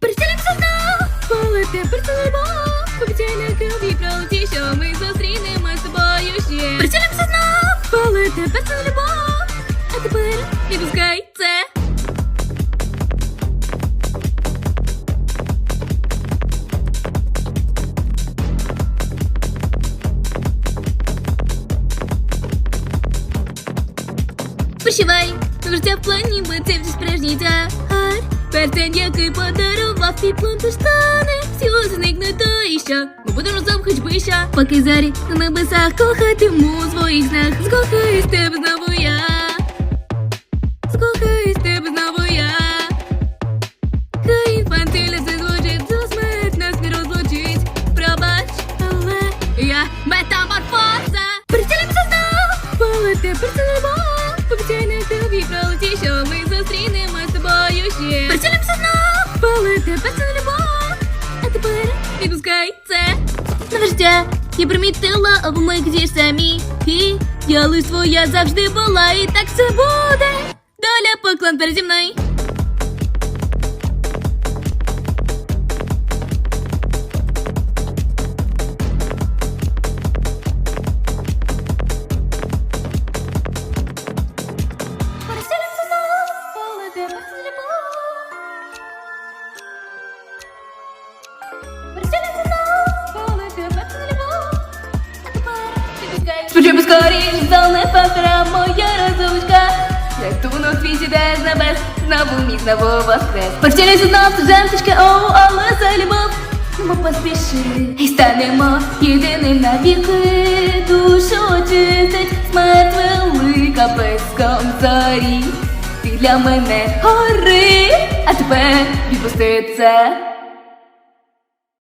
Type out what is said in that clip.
Перестілимося знов, полете перцелимо. Обіцяй на крові правді, що ми зустрінемось з тобою ще. Перестілимося знов, полете перцелимо. А тепер відпускай це. Прощавай, життя тягар. Перстень, який подарував твій план, то стане. Всього зникне то і. Ми будемо разом хоч би. Поки зарі на небесах кохатиму своїх снах. Скохаюсь тебе знову я. Скохаюсь тебе знову я. Хай інфантиля це звучить, за смерть нас не розлучить. Пробач, але я метаморфоза. Прицілимося знов, полете прицілимо. Обіцяй на тобі пролеті, що ми зустрінемось ще. Прицілимося знов, полете прицілимо. А тепер відпускай це. Нове життя я примітила, а ви ми где самі. І я лиш твоя завжди була, і так це буде. Доля поклон переді мною. Скоріш, зони фактора, моя розумочка. Як туну твій сіде з небес, знову міг, знову воскрес. Переселимося знов, студенточка, оу, але це любов. Ми поспіши і станемо єдиним навіки. Душу очистить смерть велика песком зорі. Ти для мене гори, а тепер відпусти це.